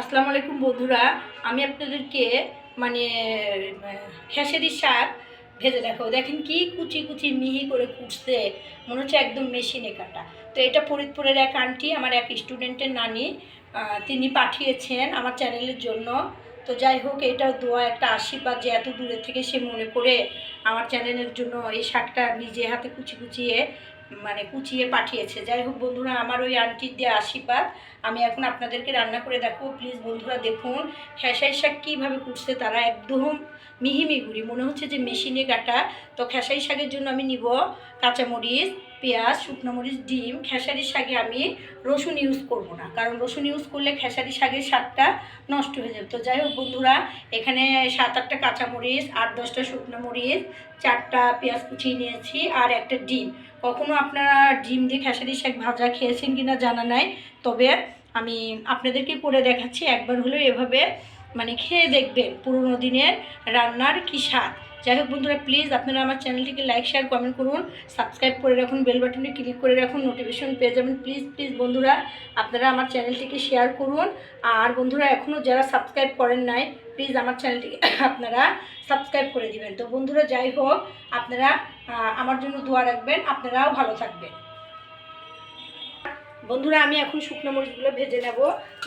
আসসালামু আলাইকুম বন্ধুরা, আমি আপনাদেরকে মানে খেসারির শাক ভেজে দেখো দেখেন কি কুচি কুচি মিহি করে কুটছে, মনে হচ্ছে একদম মেশিনে কাটা। তো এটা ফরিদপুরের এক আন্টি, আমার এক স্টুডেন্টের নানি তিনি পাঠিয়েছেন আমার চ্যানেলের জন্য। তো যাই হোক এটাও দোয়া, একটা আশীর্বাদ যে এত দূরের থেকে সে মনে করে আমার চ্যানেলের জন্য এই শাকটা নিজে হাতে কুচি কুচিয়ে মানে কুচিয়ে পাঠিয়েছে। যাই হোক বন্ধুরা, আমার ওই আন্টির দিয়ে আশীর্বাদ, আমি এখন আপনাদেরকে রান্না করে দেখাবো। প্লিজ বন্ধুরা দেখুন খেসাই শাক কীভাবে কুটছে তারা একদম মিহি মিগুড়ি। মনে হচ্ছে যে মেশিনে কাটা। তো খেসাই শাকের জন্য আমি নিব কাঁচামরিচ পেঁয়াজ, শুকনো মরিচ, ডিম, খেসারি শাকে আমি রসুন ইউজ করব না। কারণ রসুন ইউজ করলে খেসারি শাকের স্বাদটা নষ্ট হয়ে যাবে। তো যাই হোক বন্ধুরা, এখানে সাত আটটা কাঁচামরিচ, আট দশটা শুকনো মরিচ, চারটা পেঁয়াজ কুচিয়ে নিয়েছি আর একটা ডিম। কখনো আপনারা ডিম দিয়ে খেসারি শাক ভাজা খেয়েছেন কিনা জানা নাই, তবে আমি আপনাদেরকে করে দেখাচ্ছি। একবার হলেও এভাবে মানে খেয়ে দেখবেন পুরোনো দিনের রান্নার কী স্বাদ। যাই হোক বন্ধুরা প্লিজ আপনারা আমার চ্যানেলটিকে লাইক শেয়ার কমেন্ট করুন সাবস্ক্রাইব করে রাখুন বেল বাটনে ক্লিক করে রাখুন নোটিফিকেশন পেয়ে যাবেন। প্লিজ প্লিজ বন্ধুরা, আপনারা আমার চ্যানেলটিকে শেয়ার করুন। আর বন্ধুরা এখনও যারা সাবস্ক্রাইব করেন নাই প্লিজ আমার চ্যানেলটিকে আপনারা সাবস্ক্রাইব করে দিবেন। তো বন্ধুরা, যাই হোক, আপনারা আমার জন্য দোয়া রাখবেন, আপনারাও ভালো থাকবেন। বন্ধুরা, আমি এখন শুকনো মরিচগুলো ভেজে নেব।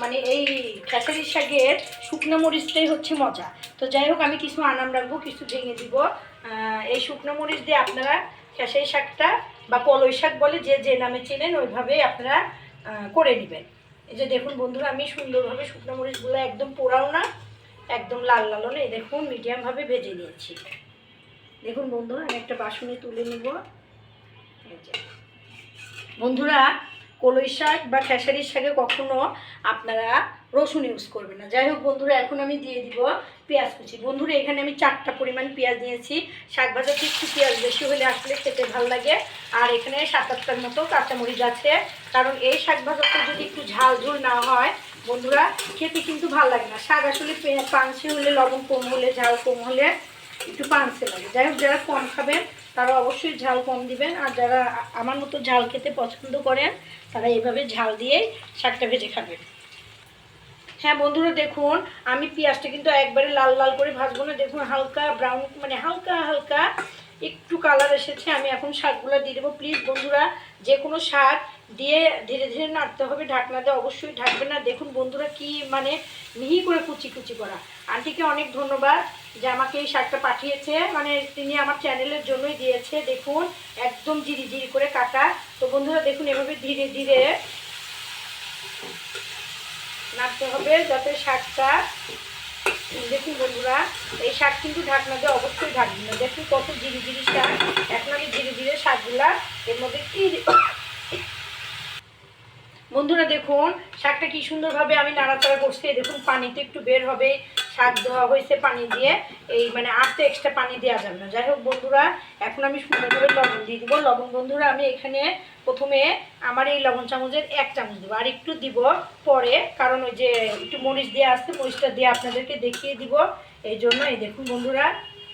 মানে এই খেসারির শাকের শুকনো মরিচটাই হচ্ছে মজা। তো যাই হোক, আমি কিছু আনাম রাখব, কিছু ভেঙে দিব। এই শুকনো মরিচ দিয়ে আপনারা খেসারি শাকটা বা কলই শাক বলে যে যে নামে চেনেন, ওইভাবেই আপনারা করে নেবেন। এই যে দেখুন বন্ধুরা, আমি সুন্দরভাবে শুকনো মরিচগুলো একদম পোড়াও না, একদম লাল লালও না এই দেখুন মিডিয়ামভাবে ভেজে নিয়েছি। দেখুন বন্ধুরা, আমি একটা বাসনে তুলে নিব। বন্ধুরা কলই শাক বা খেসারির শাকে কখনো আপনারা রসুন ইউজ করবেন না। যাই হোক বন্ধুরা, এখন আমি দিয়ে দিব পেঁয়াজ কুচি। বন্ধুরা, এখানে আমি চারটা পরিমাণ পেঁয়াজ নিয়েছি। শাক ভাজাতে একটু পেঁয়াজ বেশি হলে আসলে খেতে ভালো লাগে। আর এখানে সাত আটটার মতো কাঁচামরিচ আছে। কারণ এই শাক ভাজাতে যদি একটু ঝাল ঝোল না হয়, বন্ধুরা, খেতে কিন্তু ভালো লাগে না। শাক আসলে পাঞ্চে হলে, লবণ কম হলে, ঝাল কম হলে একটু পাঞ্চে লাগে। যাই হোক, যারা কম খাবেন তারা অবশ্যই ঝাল কম দিবেন। আর যারা আমার মতো ঝাল খেতে পছন্দ করেন, তারা এইভাবে ঝাল দিয়ে শাকটা ভেজে খাবেন। হ্যাঁ বন্ধুরা, দেখুন, আমি পেঁয়াজটা কিন্তু একবারে লাল লাল করে ভাজবো না। দেখুন, হালকা ব্রাউন মানে হালকা হালকা একটু কালার এসেছে। আমি এখন শাকগুলো দিয়ে দেবো। প্লিজ বন্ধুরা, যে কোনো শাক দিয়ে ধীরে ধীরে নাড়তে হবে, ঢাকনা দিয়ে অবশ্যই ঢাকবে না। দেখুন বন্ধুরা কি মানে মিহি করে কুচি কুচি করা। আন্টিকে অনেক ধন্যবাদ যে আমাকে এই শাকটা পাঠিয়েছে। মানে তিনি আমার চ্যানেলের জন্যই দিয়েছে, দেখুন, একদম জিরি জিরি করে কাটা। তো বন্ধুরা দেখুন, এভাবে ধীরে ধীরে নাড়তে হবে যাতে শাকটা, দেখুন বন্ধুরা, এই শাক কিন্তু ঢাকনা দিয়ে অবশ্যই ঢাকবে না। দেখুন কত জিরি জিরি শাক। এখন আমি ধীরে ধীরে শাকগুলা এর মধ্যে কি বন্ধুরা দেখুন, শাকটা কি সুন্দরভাবে আমি নাড়াচাড়া করছি। দেখুন, পানিতে একটু বের হবে, শাক দেওয়া হয়েছে পানি দিয়ে। এই মানে আর তো এক্সট্রা পানি দেওয়া যাবে না। যাই হোক বন্ধুরা, এখন আমি সুন্দরভাবে লবণ দিয়ে দিব। লবণ বন্ধুরা, আমি এখানে প্রথমে আমার এই লবণ চামচের এক চামচ দেবো। আর একটু দিব পরে, কারণ ওই যে একটু মরিচ দিয়ে আসছে মরিচটা দিয়ে আপনাদেরকে দেখিয়ে দিব। এই জন্য এই দেখুন বন্ধুরা,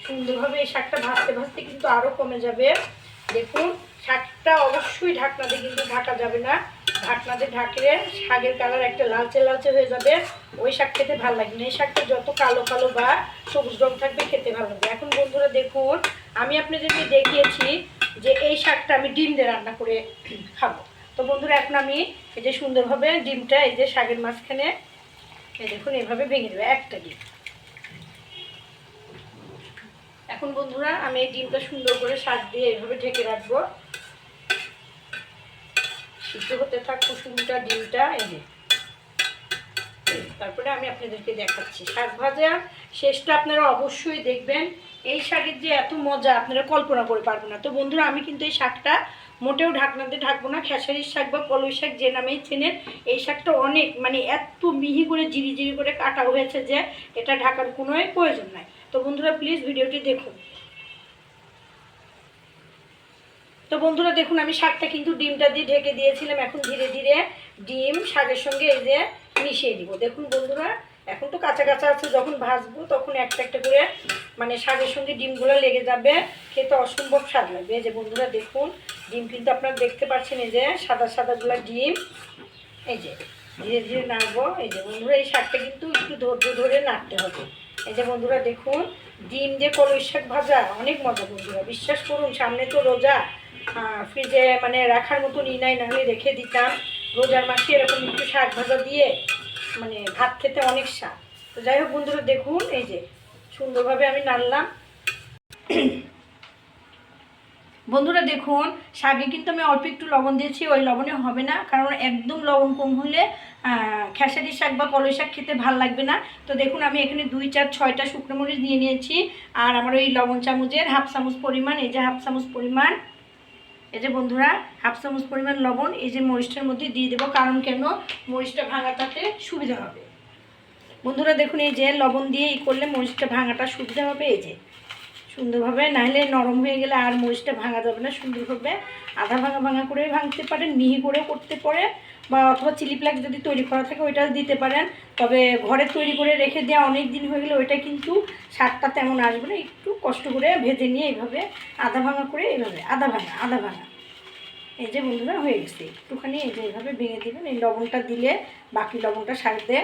সুন্দরভাবে এই শাকটা ভাজতে ভাজতে কিন্তু আরও কমে যাবে। দেখুন শাকটা অবশ্যই ঢাকনা দিয়ে কিন্তু ঢাকা যাবে না। ঢাকনা দিয়ে ঢাকলে শাকের কালার একটা লালচে লালচে হয়ে যাবে। ওই শাক খেতে ভালো লাগে না। এই শাকটা যত কালো কালো বা সবুজ রং থাকবে খেতে ভালো লাগবে। এখন বন্ধুরা দেখুন, আমি আপনাদেরকে দেখিয়েছি যে এই শাকটা আমি ডিম দিয়ে রান্না করে খাব। তো বন্ধুরা, এখন আমি এই যে সুন্দরভাবে ডিমটা এই যে শাকের মাঝখানে দেখুন, এভাবে ভেঙে দেবে। একটা ডিম। এখন বন্ধুরা, আমি এই ডিমটা সুন্দর করে শাক দিয়ে এভাবে ঢেকে রাখব। সিদ্ধ হতে থাক কুসুমটা, ডিমটা, এই যে। তারপরে আমি আপনাদেরকে দেখাচ্ছি। শাক ভাজা শেষটা আপনারা অবশ্যই দেখবেন। এই শাকের যে এত মজা, আপনারা কল্পনা করে পারবেন না। তো বন্ধুরা, আমি কিন্তু এই শাকটা মোটেও ঢাকনাতে ঢাকবো না। খেসারির শাক বা কলই শাক যে নামেই চেনেন, এই শাকটা অনেক মানে এত মিহি করে জিরি জিরি করে কাটা হয়েছে যে এটা ঢাকার কোনো প্রয়োজন নাই। তো বন্ধুরা প্লিজ ভিডিওটি দেখুন। তো বন্ধুরা, দেখুন, আমি শাকটা কিন্তু ডিমটা দিয়ে ঢেকে দিয়েছিলাম। এখন ধীরে ধীরে ডিম শাকের সঙ্গে এই যে মিশিয়ে দিব। দেখুন বন্ধুরা, এখন তো কাঁচা কাঁচা আছে, যখন ভাজবো তখন একটা একটা করে মানে শাকের সঙ্গে ডিমগুলো লেগে যাবে। খেতে অসম্ভব স্বাদ লাগবে। এই যে বন্ধুরা, দেখুন, ডিম কিন্তু আপনারা দেখতে পাচ্ছেন, এই যে সাদা সাদাগুলা ডিম। এই যে, ধীরে ধীরে নাড়বো। এই যে বন্ধুরা, এই শাকটা কিন্তু একটু ধৈর্য ধরে নাড়তে হবে। এই যে বন্ধুরা দেখুন, ডিম দিয়ে কলই শাক ভাজা, অনেক মজা বন্ধুরা। বিশ্বাস করুন, সামনে তো রোজা। ফ্রিজে মানে রাখার মতো ই নাই নাহলে রেখে দিতাম। রোজার মাসে এরকম একটু শাক ভাজা দিয়ে মানে ভাত খেতে অনেক স্বাদ। তো যাই হোক বন্ধুরা, দেখুন, এই যে সুন্দরভাবে আমি নাড়লাম। বন্ধুরা দেখুন, শাকে কিন্তু আমি অল্প একটু লবণ দিয়েছি, ওই লবণে হবে না, কারণ একদম লবণ কম হলে খেসারি শাক বা কলই শাক খেতে ভালো লাগবে না। তো দেখুন, আমি এখানে দুই চার ছয়টা শুকনো মরিচ নিয়ে নিয়েছি। আর আমার ওই লবণ চামচের হাফ চামচ পরিমাণ, এই যে হাফ চামচ পরিমাণ, এই যে বন্ধুরা, হাফ চামচ পরিমাণ লবণ, এই যে মরিচটার মধ্যে দিয়ে দেবো। কারণ কেন? মরিচটা ভাঙাটাতে সুবিধা হবে। বন্ধুরা, দেখুন, এই যে লবণ দিয়ে ই করলে মরিচটা ভাঙাটা সুবিধা হবে, এই যে। সুন্দরভাবে নাহলে নরম হয়ে গেলে আর মরিচটা ভাঙা যাবে না সুন্দরভাবে আধা ভাঙা ভাঙা করে ভাঙতে পারেন, মিহি করে করতে পারে বা অথবা চিলি ফ্লেক্স যদি তৈরি করা থাকে ওইটা দিতে পারেন। তবে ঘরে তৈরি করে রেখে দেওয়া অনেক দিন হয়ে গেলে ওইটা কিন্তু স্বাদটা তেমন আসবে না। একটু কষ্ট করে ভেজে নিয়ে এইভাবে আধা ভাঙা করে এইভাবে আধা ভাঙা আধা ভাঙা। এই যে বন্ধুরা, হয়ে গেছে। একটুখানি এই যে এইভাবে ভেঙে দেবেন। এই লবণটা দিলে বাকি লবণটা সারতে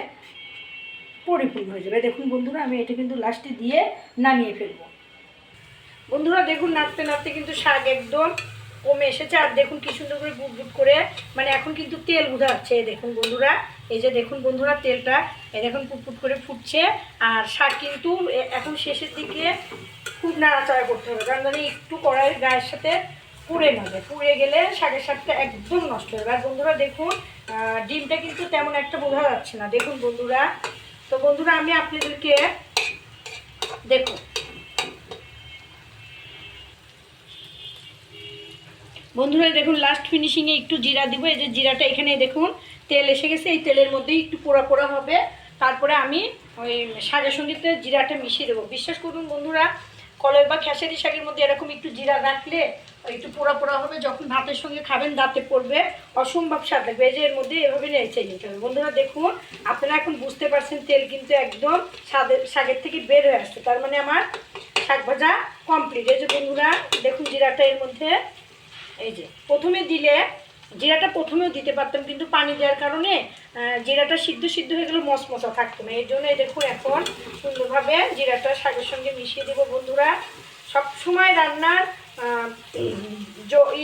পরিপূর্ণ হয়ে যাবে। দেখুন বন্ধুরা, আমি এটা কিন্তু লাস্টে দিয়ে নামিয়ে ফেলব। বন্ধুরা, দেখুন, নাড়তে নাড়তে কিন্তু শাক একদম কমে এসেছে আর দেখুন কি সুন্দর করে গুট গুট করে মানে এখন কিন্তু তেল উঠাচ্ছে এই দেখুন বন্ধুরা, এই যে দেখুন বন্ধুরা তেলটা এ দেখুন পুটপুট করে ফুটছে, আর শাক কিন্তু এখন শেষের দিকে খুব নাড়াচাড়া করতে হবে, কারণ জানি একটু কড়াইয়ের গায়ের সাথে পুড়ে নেবে পুড়ে গেলে শাকের শাকটা একদম নষ্ট হবে আর বন্ধুরা দেখুন ডিমটা কিন্তু তেমন একটা বোঝা যাচ্ছে না, দেখুন বন্ধুরা। তো বন্ধুরা আমি আপনাদেরকে, দেখুন বন্ধুরা, দেখুন লাস্ট ফিনিশিংয়ে একটু জিরা দিব। এই যে জিরাটা এখানে দেখুন, তেল এসে গেছে। এই তেলের মধ্যেই একটু পোড়া পোড়া হবে। তারপরে আমি ওই শাকের সঙ্গে জিরাটা মিশিয়ে দেবো। বিশ্বাস করুন বন্ধুরা কলই বা খেসারি শাকের মধ্যে এরকম একটু জিরা রাখলে একটু পোড়া পোড়া হবে। যখন ভাতের সঙ্গে খাবেন, দাঁতে পড়বে। অসম্ভব স্বাদ লাগবে। এই যে এর মধ্যে এভাবে নেড়েছে নিতে হবে। বন্ধুরা, দেখুন, আপনারা এখন বুঝতে পারছেন তেল কিন্তু একদম স্বাদের, শাকের থেকে বের হয়ে আসছে। তার মানে আমার শাক ভাজা কমপ্লিট এই যে বন্ধুরা, দেখুন জিরাটা এর মধ্যে এই যে, প্রথমে দিলে জিরাটা প্রথমেও দিতে পারতাম, কিন্তু পানি দেওয়ার কারণে জিরাটা সিদ্ধ সিদ্ধ হয়ে গেলে মশমশা থাকতো না। এই জন্য দেখুন এখন সুন্দরভাবে জিরাটা শাকের সঙ্গে মিশিয়ে দেবো বন্ধুরা। সব সময় রান্নার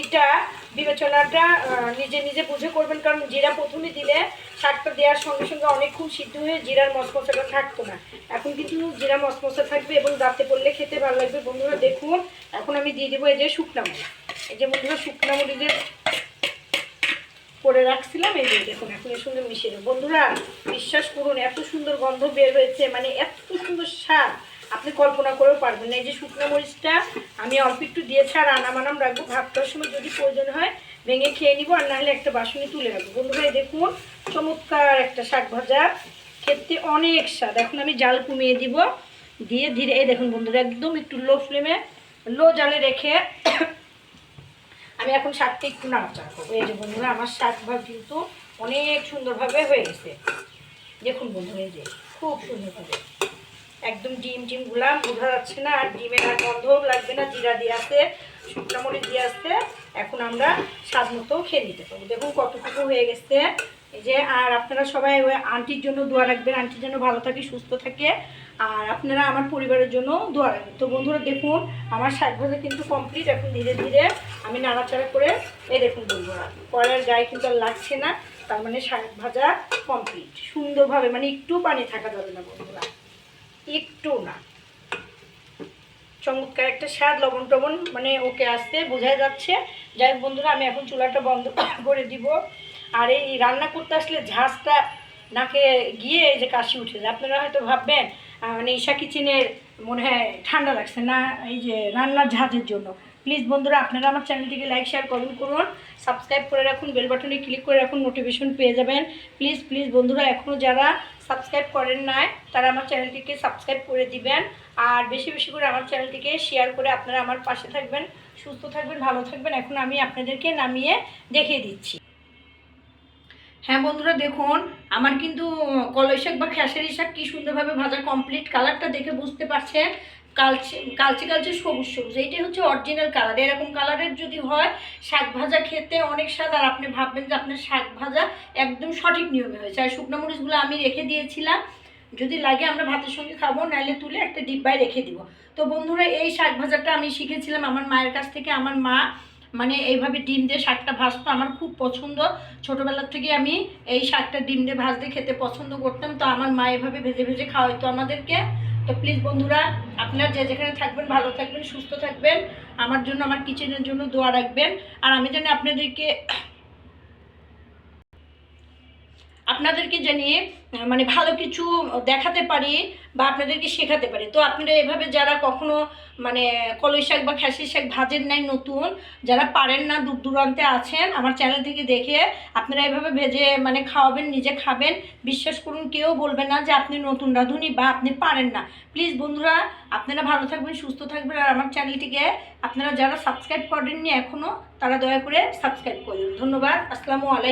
ইটা, বিবেচনাটা নিজে নিজে বুঝে করবেন, কারণ জিরা প্রথমে দিলে শাকটা দেওয়ার সঙ্গে সঙ্গে অনেকক্ষণ সিদ্ধ হয়ে জিরার মশমশাটা থাকতো না। এখন কিন্তু জিরা মশমশা থাকবে এবং দাঁতে পড়লে খেতে ভালো লাগবে। বন্ধুরা দেখুন, এখন আমি দিয়ে দেবো এই যে শুকনা এই যে বন্ধুরা শুকনা মরিচের করে রাখছিলাম, এই যে দেখুন, এখন এর সঙ্গে মিশিয়ে দেবো। বন্ধুরা, বিশ্বাস করুন, এত সুন্দর গন্ধ বের হয়েছে মানে এত সুন্দর স্বাদ। আপনি কল্পনা করেও পারবেন না। এই যে শুকনো মরিচটা আমি অল্প একটু দিয়েছি, আর আনাম আনাম রাখব। ভাত খাওয়ার সময় যদি প্রয়োজন হয়, ভেঙে খেয়ে নিবো, আর নাহলে একটা বাসনে তুলে রাখব। বন্ধুরা, এই দেখুন, চমৎকার একটা শাক ভাজা। খেতে অনেক স্বাদ। এখন আমি জাল কমিয়ে দিব, দিয়ে ধীরে এই দেখুন বন্ধুরা, একদম একটু লো ফ্লেমে, লো জালে রেখে আমি এখন শাকটা একটু নাড়াচাড়া করব। এই যে বন্ধুরা, আমার শাক ভাগ কিন্তু অনেক সুন্দরভাবে হয়ে গেছে। দেখুন বন্ধুরা, এই যে খুব সুন্দরভাবে। একদম ডিম টিমগুলা বোঝা যাচ্ছে না, আর ডিমের আর গন্ধও লাগবে না, জিরা দিয়ে আসতে শুকনো মরিচ দিয়ে আসতে এখন আমরা স্বাদ মতো খেয়ে নিতে পারব। দেখুন কতটুকু হয়ে গেছে। এই যে, আর আপনারা সবাই ওই আন্টির জন্য দোয়া রাখবেন। আন্টির জন্য ভালো থাকে, সুস্থ থাকে। আর আপনারা আমার পরিবারের জন্য দোয়া রাখবেন। তো বন্ধুরা, দেখুন, আমার শাক ভাজা কিন্তু কমপ্লিট এখন ধীরে ধীরে আমি নাড়াচাড়া করে এই দেখুন বন্ধুরা, কড়াইয়ের গায়ে কিন্তু আর লাগছে না, তার মানে শাক ভাজা কমপ্লিট সুন্দরভাবে মানে একটু পানি থাকা যাবে না বন্ধুরা, একটু না। চমৎকার একটা স্বাদ, লবণ টবণ মানে ওকে আসতে বোঝা যাচ্ছে। যাই বন্ধুরা, আমি এখন চুলাটা বন্ধ করে দিব। আর এই রান্না করতে আসলে ঝাঁজটা নাকে গিয়ে এই যে কাশি উঠে যায়। আপনারা হয়তো ভাববেন মানে ঈশা কিচেনের মনে হয় ঠান্ডা লাগছে না, এই যে রান্নার ঝাঁজের জন্য। প্লিজ বন্ধুরা, আপনারা আমার চ্যানেলটিকে লাইক শেয়ার কমেন্ট করুন। সাবস্ক্রাইব করে রাখুন বেল বাটনে ক্লিক করে রাখুন নোটিফিকেশন পেয়ে যাবেন। প্লিজ প্লিজ বন্ধুরা এখনও যারা সাবস্ক্রাইব করেন নাই, তারা আমার চ্যানেলটিকে সাবস্ক্রাইব করে দিবেন। আর বেশি বেশি করে আমার চ্যানেলটিকে শেয়ার করে আপনারা আমার পাশে থাকবেন, সুস্থ থাকবেন, ভালো থাকবেন। এখন আমি আপনাদেরকে নামিয়ে দেখিয়ে দিচ্ছি। হ্যাঁ বন্ধুরা দেখুন, আমার কিন্তু কলই শাক বা খেসারি শাক কি সুন্দরভাবে ভাজা কমপ্লিট কালারটা দেখে বুঝতে পারছেন। কালচে কালচে কালচে সবুজ সবুজ, এইটাই হচ্ছে অরিজিনাল কালার এরকম কালারের যদি হয়, শাক ভাজা খেতে অনেক স্বাদ, আর আপনি ভাববেন যে আপনার শাক ভাজা একদম সঠিক নিয়মে হয়েছে। আর শুকনো মরিচগুলো আমি রেখে দিয়েছিলাম। যদি লাগে আমরা ভাতের সঙ্গে খাব, নাইলে তুলে একটা ডিব্বায় রেখে দিব। তো বন্ধুরা, এই শাক ভাজাটা আমি শিখেছিলাম আমার মায়ের কাছ থেকে। আমার মা মানে এইভাবে ডিম দিয়ে শাকটা ভাজতো, আমার খুব পছন্দ। ছোটোবেলার থেকে আমি এই শাকটা ডিম দিয়ে ভাজতে খেতে পছন্দ করতাম, তো আমার মা এভাবে ভেজে ভেজে খাওয়াইতো আমাদেরকে। তো প্লিজ বন্ধুরা, আপনারা যে যেখানে থাকবেন, ভালো থাকবেন, সুস্থ থাকবেন। আমার জন্য, আমার কিচেনের জন্য দোয়া রাখবেন। আর আমি জানি আপনাদেরকে আপনাদেরকে জানিয়ে মানে ভালো কিছু দেখাতে পারি বা আপনাদেরকে শেখাতে পারি। তো আপনারা এভাবে যারা কখনো মানে কলই শাক বা খাসির শাক ভাজেন নাই নতুন, যারা পারেন না, দূর দূরান্তে আছেন, আমার চ্যানেল থেকে দেখে আপনারা এভাবে ভেজে মানে খাওয়াবেন, নিজে খাবেন, বিশ্বাস করুন, কেউ বলবে না যে আপনি নতুন রাঁধুনি বা আপনি পারেন না। প্লিজ বন্ধুরা, আপনারা ভালো থাকবেন, সুস্থ থাকবেন, আর আমার চ্যানেলটিকে আপনারা যারা সাবস্ক্রাইব করেননি এখনও তারা দয়া করে সাবস্ক্রাইব করুন ধন্যবাদ, আসসালামু আলাইকুম।